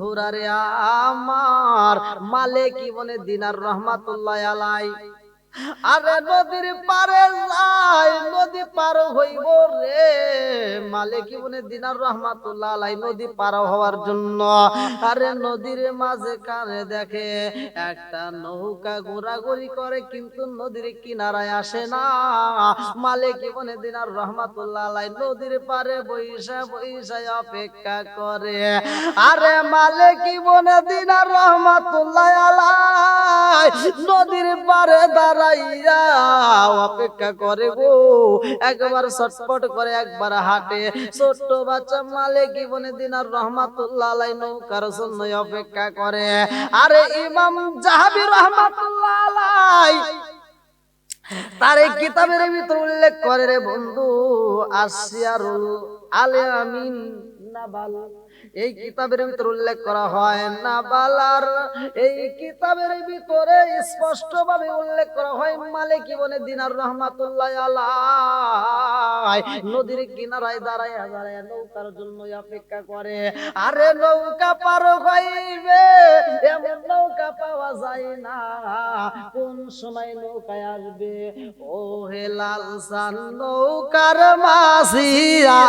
বন্ধুরা আমার মালিক ইবনে দিনার রহমাতুল্লাহ আলাই আরে নদীর পারে যাই নদী পার হইব রে। মালিক ইবনে দিনার রহমাতুল্লাহ আলাই নদী পার হওয়ার জন্য। আরে নদীর মাঝে কানে দেখে, একটা নৌকা ঘোরাঘুরি করে, কিন্তু নদীর কিনারায় আসে না। মালিক ইবনে দিনার রহমাতুল্লাহ আলাই নদীর পারে বইসা বইসা অপেক্ষা করে। আরে মালিক ইবনে দিনার রহমাতুল্লাহ আলাই নদীর পারে অপেক্ষা করে গো একবার ছটপট করে একবার হাঁটে। ছোট্ট বাচ্চা মালিক ইবনে দিনার রহমাতুল্লাহ নৌকার জন্য অপেক্ষা করে। আরে ইমাম জাহাবি রহমাতুল্লাহ আলাই, তার এই কিতাবের ভিতর উল্লেখ করে রে বন্ধু আসিয়ারুল আলে আমিন নাবাল এই কিতাবের ভিতর উল্লেখ করা হয় নাবালার এই কিতাবের ভিতরে স্পষ্ট ভাবে উল্লেখ করা হয় মালিক ইবনে দিনার রহমাতুল্লাহ আলাই নদীর কিনারায় দাঁড়ায় দাঁড়ায় নৌকার জন্য অপেক্ষা করে। আরে নৌকা পার হইবে, এমন নৌকা পাওয়া যায় না। কোন সময় নৌকায় আসবে? ও হে লাল সান নৌকার মাসি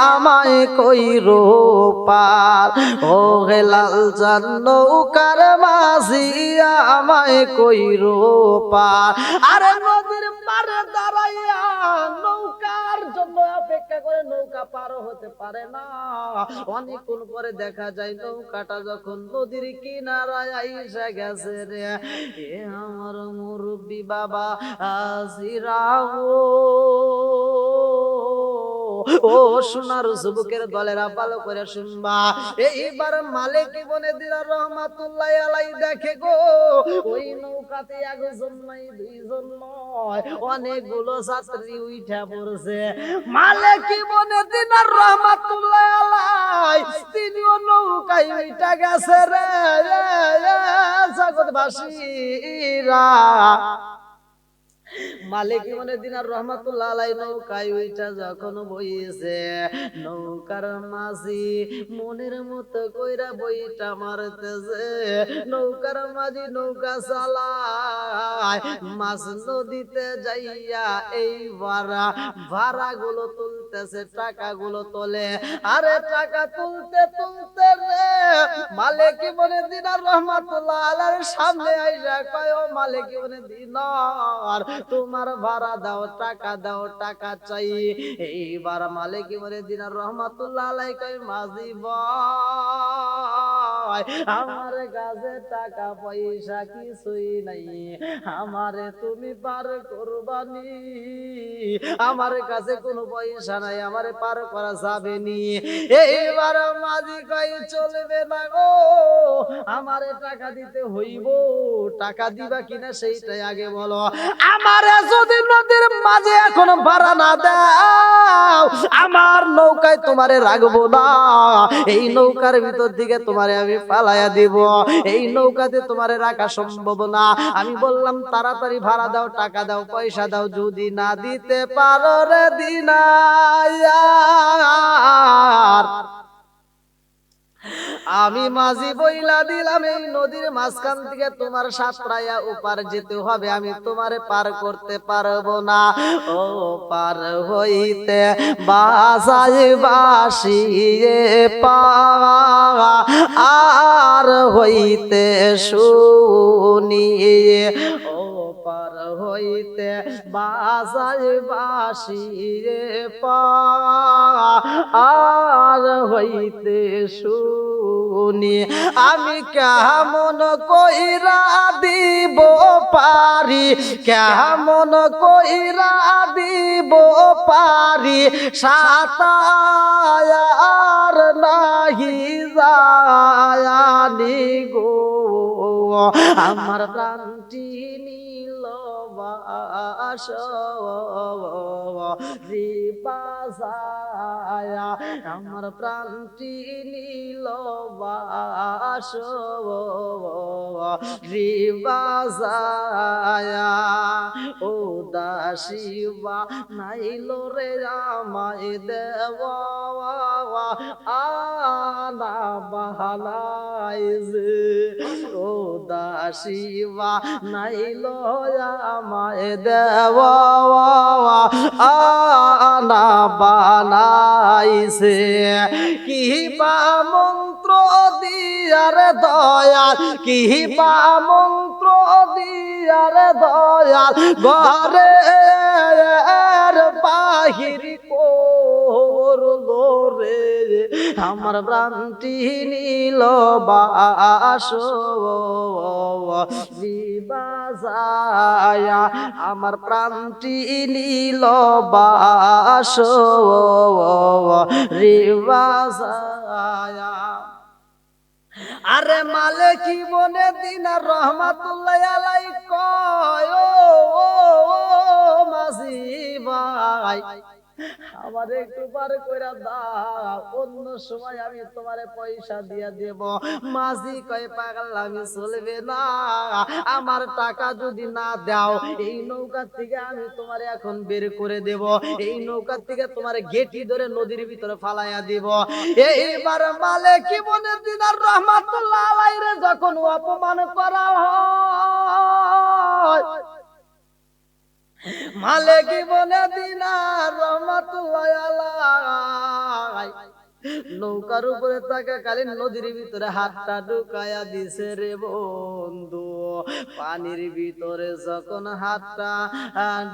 আমায় কইরো পার। ও হে লাল সান নৌকার মাসি আমায় কইরো পার আরে নদীর পারে দাঁড়াইয়া নৌকার জন্য অপেক্ষা করে নৌকা পার হতে পারে না। অনেক অনেকক্ষণ পরে দেখা যায় নৌকাটা যখন নদীর কিনারায় আইসা গেছে রে। এ আমার মুরব্বী বাবা আজিরাও ও সোনার যুবকের দলেরা ভালো করে শুনবা। এইবার মালিক বনে দিলা রহমাতুল্লাহ আলাই দেখে গো ওই নৌকাতে একজন নাই দুইজন নয় অনেকগুলো ছাত্রী উঠা পড়ছে। মালিক বনে দিনার রহমাতুল্লাহ আলাই তিনিও নৌকায় উঠা গেছে রে, জগৎবাসীরা। মালিক মনে দিনার রহমাতুল্লাহ আলাই উইটা যখন বইছে, নৌকার মাঝি মনের মতো কইরা বইটা মারতেছে। নৌকার মাঝি নৌকা চালায়, মাছ নদীতে যাইয়া এই ভাড়া ভাড়া গুলো তুলতেছে টাকা গুলো তোলে। আরে টাকা তুলতে তুলতে রে, মালিক মনে দিনার রহমাতুল্লাহ আলাইর সামনে আইসা কয়, ও মালিক মনে দিনার তোমার ভাড়া দাও, টাকা দাও, টাকা চাই। এইবার মালিক মনে দিনার রহমাতুল্লাহ আলাই কয়, মাঝি আমার কাছে টাকা পয়সা কিছুই নাই। আমারে তুমি পার করবানি। আমার কাছে কোনো পয়সা নাই, আমারে পার করা যাবে নি। এইবার মাঝি কয়, চলবে না গো, আমারে টাকা দিতে হইব। টাকা দিবা কিনা সেইটাই আগে বলো। আমারে যদি নদীর মাঝে এখন ভাড়া না দাও, আমার নৌকায় তোমারে রাখব না। এই নৌকার ভিতর দিকে তোমারে আমি পালাইয়া দিব। এই নৌকাতে তোমারে রাখা সম্ভব না। আমি বললাম, তাড়াতাড়ি ভাড়া দাও, টাকা দাও, পয়সা দাও, যদি না দিতে পারো রে দিনার আমি মাঝি বইলা দিলাম এই নদীর মাঝখান থেকে তোমার সাতরায়া উপার যেতে হবে আমি তোমারে পার করতে পারব না। ও পার হইতে বাসায় বাসিয়ে পা আর হইতে শুনিয়ে হইতে বাসায় বাসিয়ে পা আর হইতে শুনি। আমি কেমন কইরা দিব পারি? কেমন কইরা দিব পারি? সাতায়ার নাহি জায়ানি গো। আমার প্রাণটি নীল বাস রিপাসায়া আমার প্রাণটি নীল বাস ও দাসিবা নাইল রে আমায় দেওয়া, আনা বাহালাইছে ও দাসিবা নাইল আমায় দেওয়া, আনা বানাইছে কি বা মন্ত্র দিয়ার দয়াল কি বা মন্ত্র দিয়ার দয়াল ঘরে বাহির আমার প্রান্তি নীল বাস আমার প্রান্তি নীল বাস রিবাসায়া আরে মালে কি মনে দিন রহমাতুল্লাহ আলাই কয় ও, মাঝি ভাই। আমার একটু পার কইরা দাও, অন্য সময় আমি তোমারে পয়সা দিয়া দেব। মাঝি কয় পাগল আমি চলবে না, আমার টাকা যদি না দাও, এই নৌকা থেকে আমি তোমারে এখন বের করে দেব। এই নৌকা থেকে তোমার গেটি ধরে নদীর ভিতরে ফালাইয়া দিব। এইবার মালে কি মনে দিনার রহমাতুল্লাহ আলাইরে যখন অপমান করা হয় মালিক বলে দিনার রহমাতুল্লাহ নৌকার উপরে থাকা কালীন নদীর ভিতরে হাতটা ঢুকায়া দিছে রে বন্ধু। পানির ভিতরে যখন হাতটা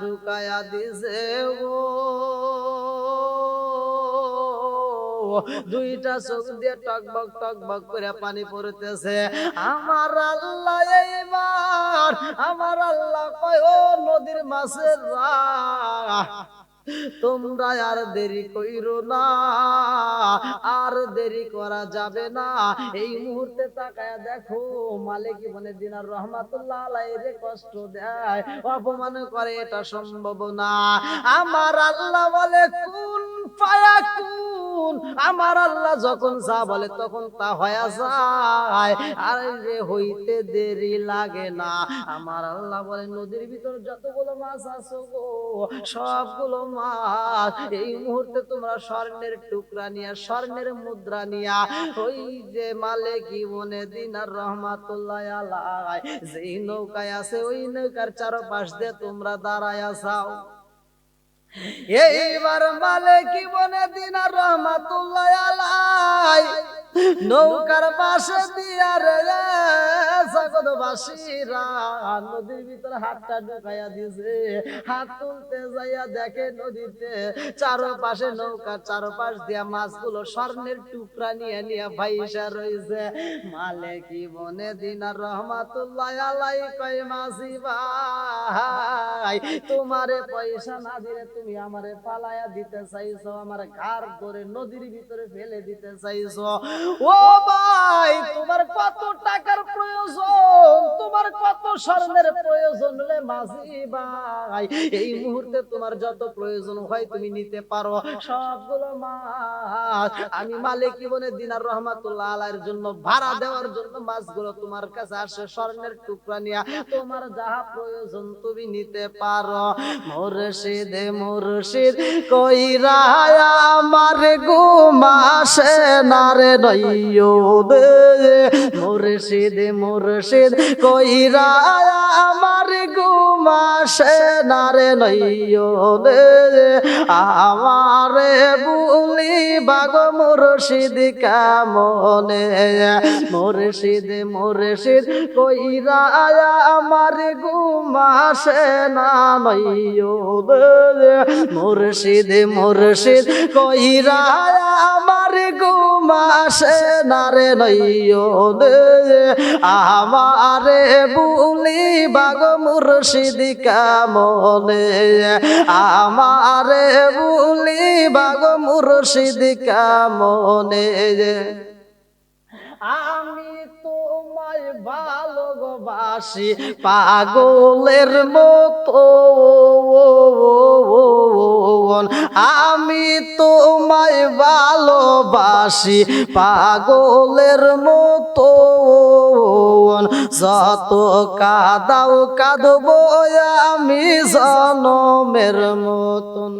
ঢুকায়া দিছে গো, দুইটা চোখ দিয়ে টকবক টকবক করে পানি পড়তেছে। আমার আল্লাহ এইবার আমার আল্লাহ কয় ও নদীর মাছের তোমরা আর দেরি কইরো না। আর দেরি করা যাবে না। এই মুহূর্তে তাকায়া দেখো, মালিক বনে দিনার রহমাতুল্লাহ আলাইহি কষ্ট দেয়, অপমান করে এটা সম্ভব না। আমার আল্লাহ বলে, কোন ফায়া কোন? আমার আল্লাহ যখন যা বলে তখন তা হয়ে যায়। আর যে হইতে দেরি লাগে না। আমার আল্লাহ বলে, নদীর ভিতর যতগুলো মাছ আছে গো, সবগুলো মাছ এই মুহূর্তে তোমরা স্বর্ণের টুকরা নিয়া স্বর্ণের মুদ্রা নিয়া ওই যে মালিকি মনে দিনার রহমাতুল্লাহ আলাই যেই নৌকায় আছে ওই নৌকার চারপাশ দিয়ে তোমরা দাঁড়ায় যাও। এইবার মালিকি মনে দিনার রহমাতুল্লাহ আলাই নৌকার পাশে দিয়া রে স্বর্ণের টুকরা নিয়ে নিয়ে ভাইসা রয়েছে মালে কি বনে দিনার রহমাতুল্লাহ কয় মাসি ভাই, তোমারে পয়সা না দিলে তুমি আমারে পালায়া দিতে চাইছো, আমার ঘর করে নদীর ভিতরে ফেলে দিতে চাইছো। ও ভাই, তোমার কত টাকার প্রয়োজন? তোমার স্বর্ণের প্রয়োজন রে মাঝি ভাই, এই মুহূর্তে তোমার যত প্রয়োজন হয় তুমি নিতে পারো। সবগুলো মাছ। আমি মালিক জীবনে দিনার রহমাতুল্লাহ আলাইয়ের জন্য ভাড়া দেওয়ার জন্য মাছগুলো তোমার কাছে আসে স্বর্ণের টুকরা নিয়া। তোমার যাহা প্রয়োজন তুমি নিতে পারো। মুর্শিদে, মুর্শিদ, কইরা আমার ঘুমাসে না রে নইয়ো দে মুর্শিদ মুর্শিদ, কইরা আমার ঘুমাসে না রে নইয়ো দে আমারে বাগ কামনে? মুর্শিদ মুর্শিদ কইরা, আমার ঘুমাসে না কইরা, আমার ঘুমাসে না রে নইয়ো দে আমারে বুলি বাগ মুর্শিদ কামনে? আমারে বুলি বাগ মুর্শিদ কামনে? আমি ভালোবাসি পাগলের মতো আমি তোমায় ভালোবাসি পাগলের মতো যত কাদাও কাঁদব আমি জনমের মতন।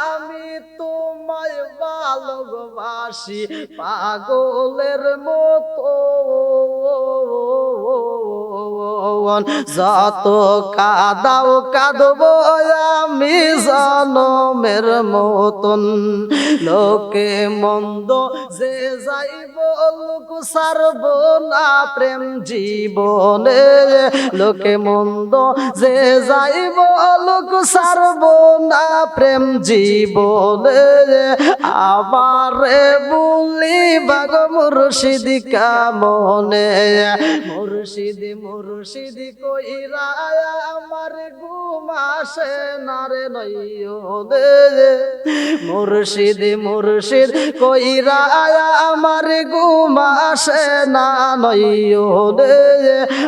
আমি তোমায় ভালোবাসি পাগলের মতো। যত কাদাও কাঁদবো আমি জনমের মতন। লোকে মন্দ যে যাইব লোক সারব না প্রেম জীবনে। লোকে মন্দ যে যাইব লোক সারব না প্রেম জীবনে। আবারে বলি বাগ মুর্শিদ কামনে? মুর্শিদ মুর্শিদ কইরা আমার ঘুমাসে নারে নইয়দে মুর্শিদ মুর্শিদ কইরা আমার ঘুমাসে না নইয়দে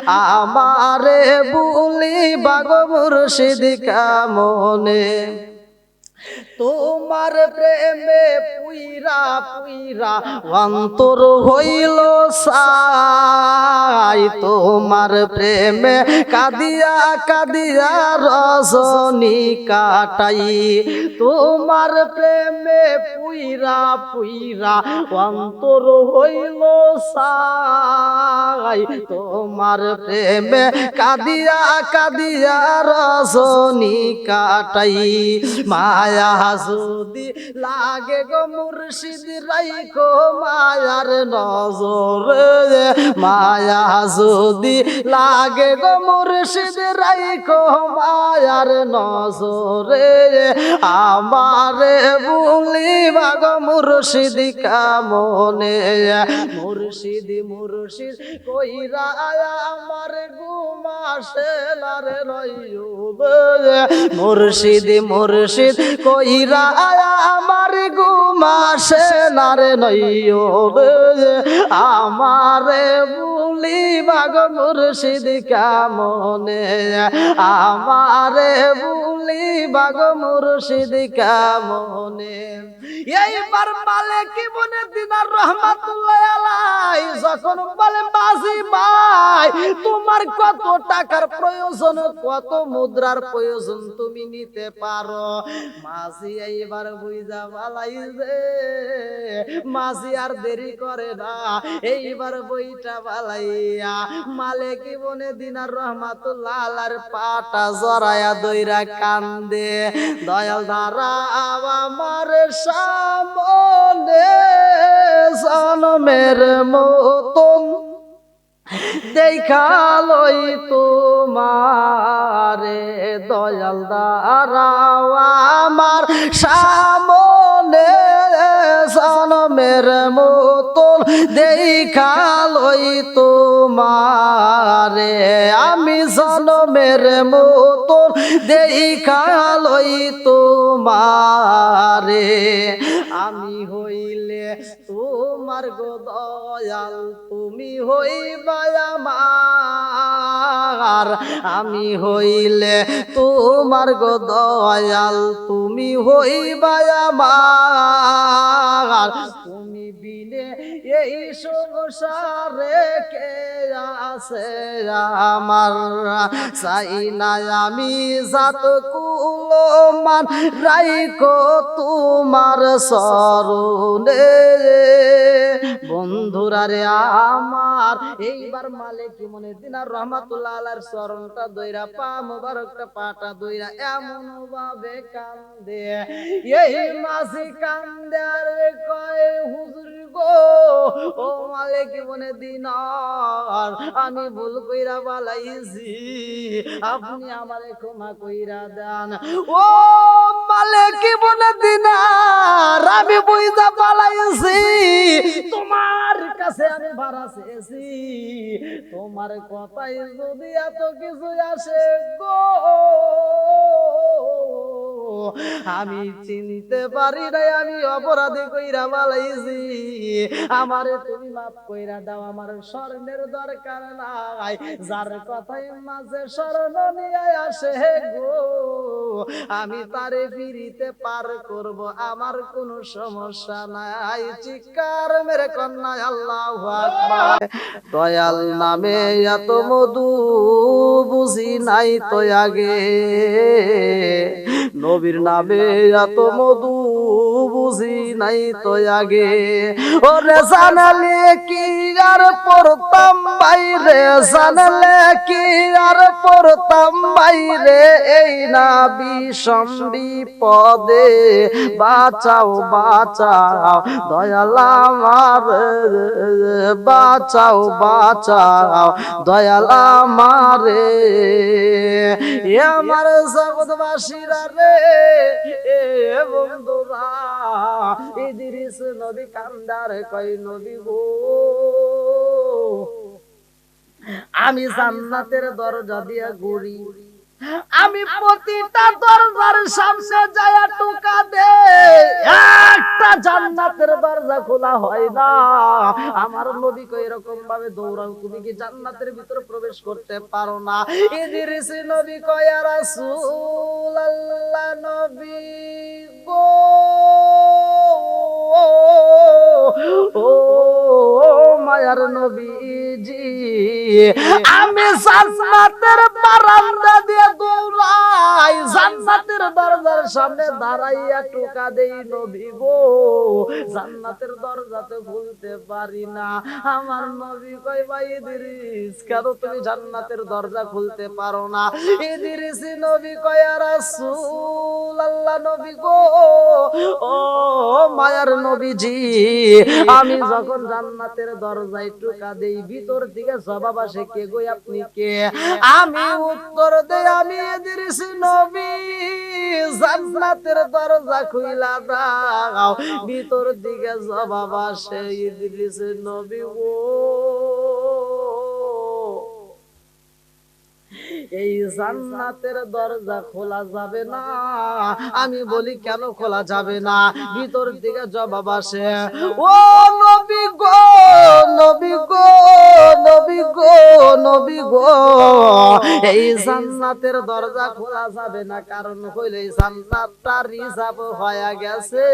আমারে বুলি বাগ মুর্শিদ কামনে? তোমার প্রেমে পুইরা পুইরা অন্তর হইল সাই। তোমার প্রেমে কাদিয়া কাদিয়া রজনী কাটাই। তোমার প্রেমে পুইরা পুইরা অন্তর হইল সাই। তোমার প্রেমে কাদিয়া কাদিয়া রজনী কাটাই। মায়া যদি লাগে গো মুর্শিদ, রাইখো মায়ার নজর। মায়া যদি লাগে গো মুর্শিদ, রাইখো মায়ার নজরে। আমারে বলি বাগ মুর্শিদ, কামনে? মুর্শিদ মুর্শিদ কইরা আমার ঘুমাসে লারে রইও মুর্শিদ মুর্শিদ আমার ঘুমাসে নারে নইও আমারে বুলি বাগ আমারে বুলি মালে কি বনে দিনার রহমাতুল্লাহ আলাই যখন বলে বাজি ভাই, তোমার কত টাকার প্রয়োজন? কত মুদ্রার প্রয়োজন তুমি নিতে পারো? মাঝি এইবার বুঝা বালাই যে মাঝি আর দেরি করে না, এইবার বইটা বালাইয়া মালে কি বনে দিনার রহমাতুল্লাহ আলার পাটা জরায়া দইরা কান্দে। দয়াল ধারা আমার সামনে জনমের মতন। দেখালই তোমারে দয়াল আমার সামনে জনমের মতন দেখালই তোমারে। আমি জনমের মতন দেখালই তোমারে। আমি হইলে তোমার গো দয়াল, তুমি হইবা আমার। আমি হইলে তোমার গো দয়াল, তুমি হইবা আমার। তুমি বিনে এই সংসারে কে আছে আমার? চাই না আমি জাত কুলমান রাইকো তোমার সরণে বন্ধুরা রে আমার, এইবার মালিক মনে দিনার রহমাতুল্লাহ আলার চরণটা দইরা পা মোবারকটা পাটা দইরা এমন ভাবে কান্দে। এই মাসি কান্দে আর কয়, হুজুর গো, ও মালিক মনে দিনার, আমি ভুল কইরা বালাইছি, আপনি আমারে ক্ষমা কইরা দেন। ও মালিক বলে দিনার, আমি বুঝা পালাইছি। তোমার কাছে আমি ভাড়া চেয়েছি। তোমার কথাই যদি এত কিছু আসে গো আমি চিনতে পারি নাই, আমি অপরাধী কইরা মালাইছি। আমারে তুমি মাফ কইরা দাও, আমার স্বর্ণের দরকার নাই। যার কথাই মাঝে স্মরণ নিয়ে আসে গো, আমি তারে ফিরিতে পার করব, আমার কোনো সমস্যা নাই। চিকার মেরে কন্যা আল্লাহ দয়াল নামে এত মধু বুঝি নাই তো আগে। নবীর নামে এত মধু বুঝি নাই তো আগে। ওরে জানালে কি আর পড়তাম বাইরে? জানালে কি আর পড়তাম বাইরে? এই না বিষম বিপদে বাঁচাও বাঁচাও। দয়াল আমার, বাঁচাও বাঁচাও। দয়াল আমারে এ আমার জগৎবাসীরা রে, এ বন্ধুরা। ইদ্রিস নবী কান্দার কই নবী গো। আমি জান্নাতের দরজা দিয়া ঘুরি। আমি প্রতিটা দরজার সামনে যায়া টোকা দে একটা জান্নাতের দরজা খোলা হয় না। আমার নবী কই এরকম ভাবে দৌড়াও, তুমি কি জান্নাতের ভিতরে প্রবেশ করতে পারো না? ইদ্রিস নবী কয় ইয়া রাসূলুল্লাহ নবী গো। ও মায়ার নবীজি আমি সাসমাতের বারান্দা দিয়ে দৌড়াই জান্নাতের দরজার সামনে দাঁড়াইয়া টোকা দেই নবী গো। জান্নাতের দরজাতে খুলতে পারি না। আমার নবী কই ভাই ইদ্রিস কেন তুমি জান্নাতের দরজা খুলতে পারো না? ইদ্রিস নবী কয় রাসূল আল্লাহ নবী গো। ও মায়ার নবীজি আমি যখন জান্নাতের দরজায় টোকা দেই ভিতর থেকে জবাব আসে কে গো আপনি কে? আমি উত্তর দেই আমি ইদ্রিস নবী জান্নাতের দরজা খুইলা দাও। ভিতর দিকে জবাব আসে ইদ্রিস নবী ও। এই জান্নাতের দরজা খোলা যাবে না। আমি বলি, কেন খোলা যাবে না? ভিতর দিকে জবাব আসে, ও নবী গো নবী গো নবী গো নবী গো, এই জান্নাতের দরজা খোলা যাবে না। কারণ হইলে জান্নাতটা রিজার্ভ হয়ে গেছে।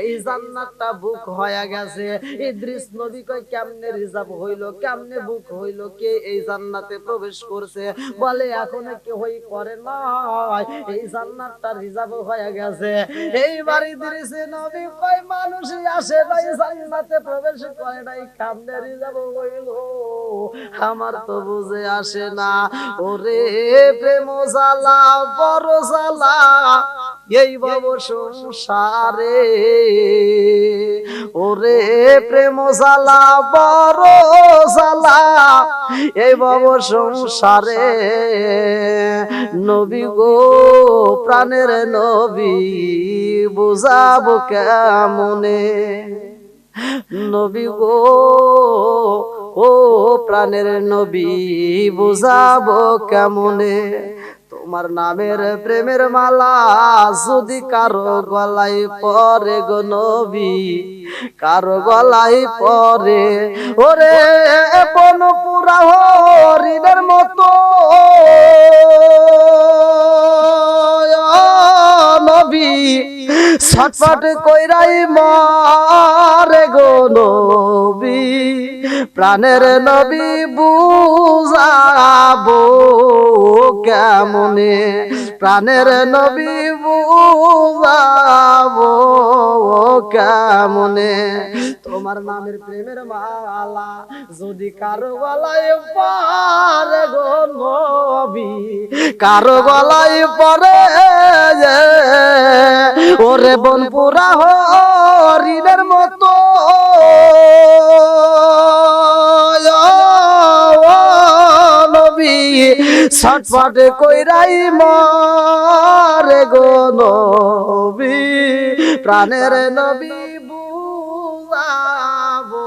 এই জান্নাতটা বুক হয়ে গেছে। ইদ্রিস নবী কয়, কেমনে রিজার্ভ হইল, কেমনে বুক হইল? কে এই জান্নাতে প্রবেশ করছে? বলে, এখন কেউই করে না এই জান্নাতটা রিজার্ভ হয়ে গেছে। এই বাড়ি দিয়েছে নবী, কয় মানুষই আসে নাই, জান্নাতে প্রবেশ করে নাই কামনে রিজার্ভ হইল। আমার তো বুঝে আসে না, ওরে প্রেম জ্বালা, বড় জ্বালা। এই বাবু সংসারে। ওরে প্রেম জ্বালা, বড় জ্বালা এই বাবু সংসারে। নবী গো, প্রাণের নবী, বুঝাবো কেমনে? নবী গো, ও প্রাণের নবী, বুঝাবো কেমনে? তোমার নামের প্রেমের মালা যদি কারও গলাই পরে গো নবী কারও গলাই পরে ওরে বন পুরা হরিণের মতো। নবী ছটফট কইরাই মারে গো নবী, প্রাণের নবী বুঝাবো কেমনে? প্রাণের নবী বুঝাবো কেমনে? তোমার নামের প্রেমের মালা যদি কারও গলায় পারে গো নবী কারও গলায় পরে ওরে বন পুরা হরিণের মতো। ছটফট কইরাই মারে গো নবী, প্রাণের নবী বুঝাবো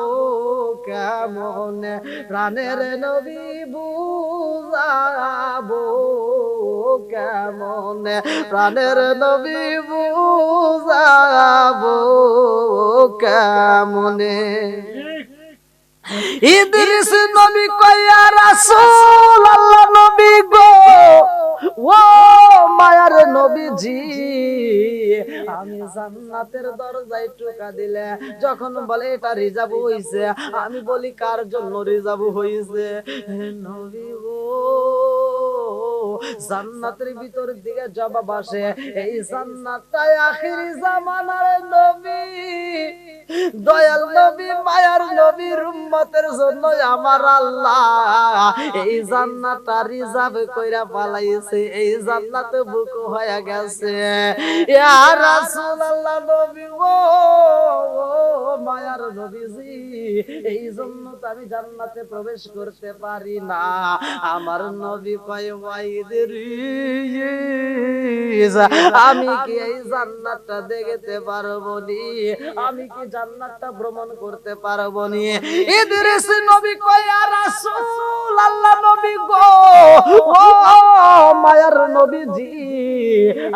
কেমন? প্রাণের নবী বুঝাবো কেমন? প্রাণের নবী বুঝাবো কেমনে? ইদ্রিস নবী কয়া রাসূল আল্লাহ নবী গো। ও মায়ার নবীজি, আমি জান্নাতের দরজায় টোকা দিলে যখন বলে এটা রিজার্ভ হইছে, আমি বলি কার জন্য রিজার্ভ হইছে? নবী জান্নাতের ভিতর দিকে জবাব আসে এই জান্নাতটাই আখিরি জামানার নবী। দয়াল নবী, মায়ার নবীর উম্মতের জন্য আমার আল্লাহ। এই জান্নাতটা রিজার্ভ কইরা পালাইছে, এই জান্নাত বুক হয়ে গেছে। ইয়া রাসূলুল্লাহ নবী, ও মায়ার নবীজি, এই জন্য তো আমি জান্নাতে প্রবেশ করতে পারি না। আমার নবী কয় ওয়াইদরিস আমি কি এই জান্নাতটা দেখতে পারব নি আমি কি জান্নাতটা ভ্রমণ করতে পারব নি ইদ্রিস নবী কয় ইয়া রাসূল আল্লাহ নবী গো। ও মায়ার নবীজি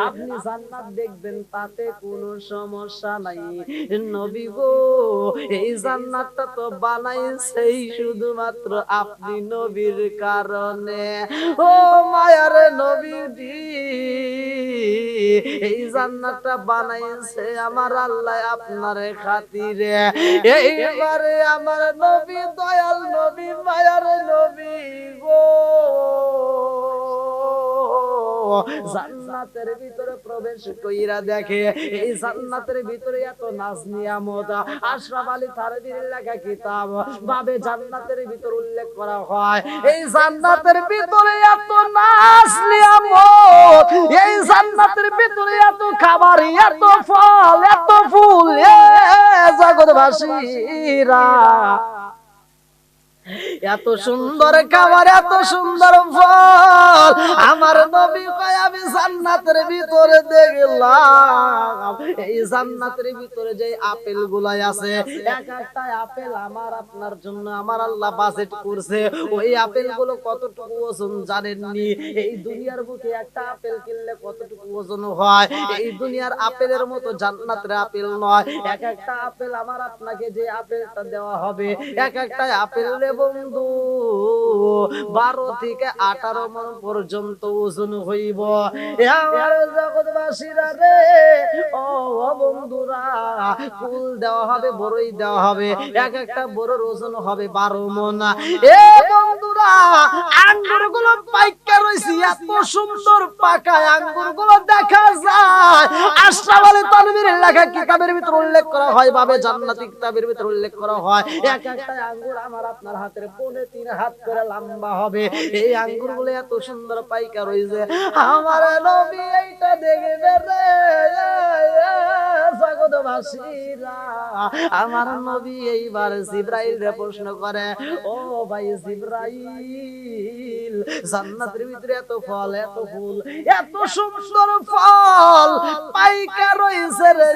আপনি জান্নাত দেখবেন তাতে কোনো সমস্যা নাই। নবী গো এই জান্নাতটা তো বানাইছেই শুধুমাত্র আপনি নবীর কারণে। ও মায়ার নবীজি এই জান্নাতটা বানাইছে আমার আল্লাহ আপনার খাতিরে। এইবারে আমার নবী দয়াল নবী মায়ার নবী গো। জান্নাতের ভিতরে প্রবেশ কইরা দেখে, এই জান্নাতের ভিতরে এত নাজ নিয়ামত। আশরাফ আলী থারবির লেখা কিতাব ভাবে জান্নাতের ভিতর উল্লেখ করা হয়, এই জান্নাতের ভিতরে এত নাজ নিয়ামত, এই জান্নাতের ভিতরে এত খাবার, এত ফল, এত ফুল, এ জগৎবাসীরা এত সুন্দর খাবার এত সুন্দর ফল। আমার নবী কয় আমি জান্নাতের ভিতরে দেখলাম। এই জান্নাতের ভিতরে যে আপেল গুলাই আছে এক একটা আপেল আমার আপনার জন্য আমার আল্লাহ বাজেট করছে। ওই আপেলগুলো কতটুকু ওজন জানেননি? এই দুনিয়ার বুকে একটা আপেল কিনলে কতটুকু ওজন হয়? এই দুনিয়ার আপেলের মতো জান্নাতের আপেল নয়। এক একটা আপেল আমার আপনাকে যে আপেলটা দেওয়া হবে এক একটা আপেল বন্ধু, বারো থেকে আঠারো মন পর্যন্ত ওজন হইব। জগৎবাসীরা রে, ও বন্ধুরা কুল দেওয়া হবে বড়ই দেওয়া হবে, এক একটা বড়র ওজন হবে বারো মন। এ বন্ধুরা আঙ্গুরগুলো পাইকা রয়েছে এত সুন্দর পাকা আঙ্গুরগুলো দেখা যায়। আশরাফ আলী তানভীর লেখা কিতাবের ভিতর উল্লেখ করা হয় ভাবে জান্নাতি কিতাবের ভিতর উল্লেখ করা হয়। এক একটা আঙ্গুর আমার আপনার হাতের পোনে তিন হাত করে লম্বা হবে। এই আঙ্গুরগুলো এত সুন্দর পাইকা রয়েছে আমার নবী এইটা দেখবে আমার নবী এইবার জিব্রাইল রে প্রশ্ন করে, ও ভাই জিব্রাইল, জান্নাতের ভিতরে এত ফল, এত ফুল, এত সুন্দর ফল, পাইকা রয়েছে রে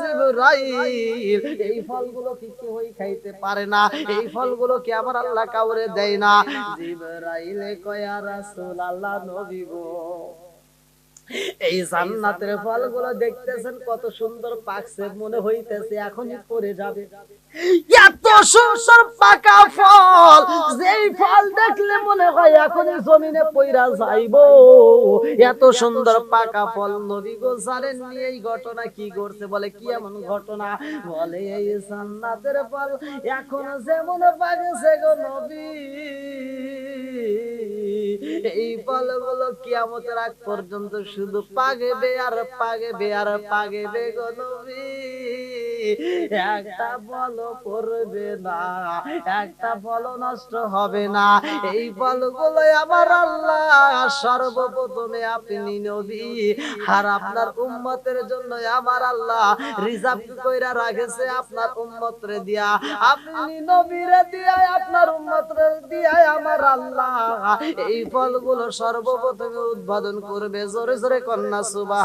জিব্রাইল। এই ফলগুলো কি কেউই খাইতে পারে না, এই ফলগুলো কি আমার আল্লাহ কাউরে দেয় না? জিব্রাইল কয়া রাসূল আল্লাহ নবী গো। এই জান্নাতের ফলগুলো দেখতেছেন কত সুন্দর পাকছে মনে হইতেছে এখনই পড়ে যাবে। এত সুন্দর পাকা ফল যেই ফল দেখলে মনে হয় এখনই জমিনে পইরা যাইবো। এত সুন্দর পাকা ফল নবী গো জানেন নি এই ঘটনা কি করছে? বলে কি এমন ঘটনা। বলে এই জান্নাতের ফল এখন যেমন পাকেছে গো নবী। এই ফলগুলো কিয়ামতের আগ পর্যন্ত শুধু পাগে বে আর পাগে বে আর পাগে বে গো নবী। একটা ফল পড়বে না, একটা ফল নষ্ট হবে না। এই ফলগুলো আমার আল্লাহ সর্বপ্রথমে আপনি নবী। আর আপনার উম্মতের জন্য আমার আল্লাহ রিজার্ভ কইরা রাখেছে আপনার উম্মতরে দিয়া। আপনি নবীরে দিয়া, আপনার উম্মতরে দিয়া আমার আল্লাহ এই ফলগুলো সর্বপ্রথমে উদ্বোধন করবে। জোরে জোরে কন্যা সুবাহ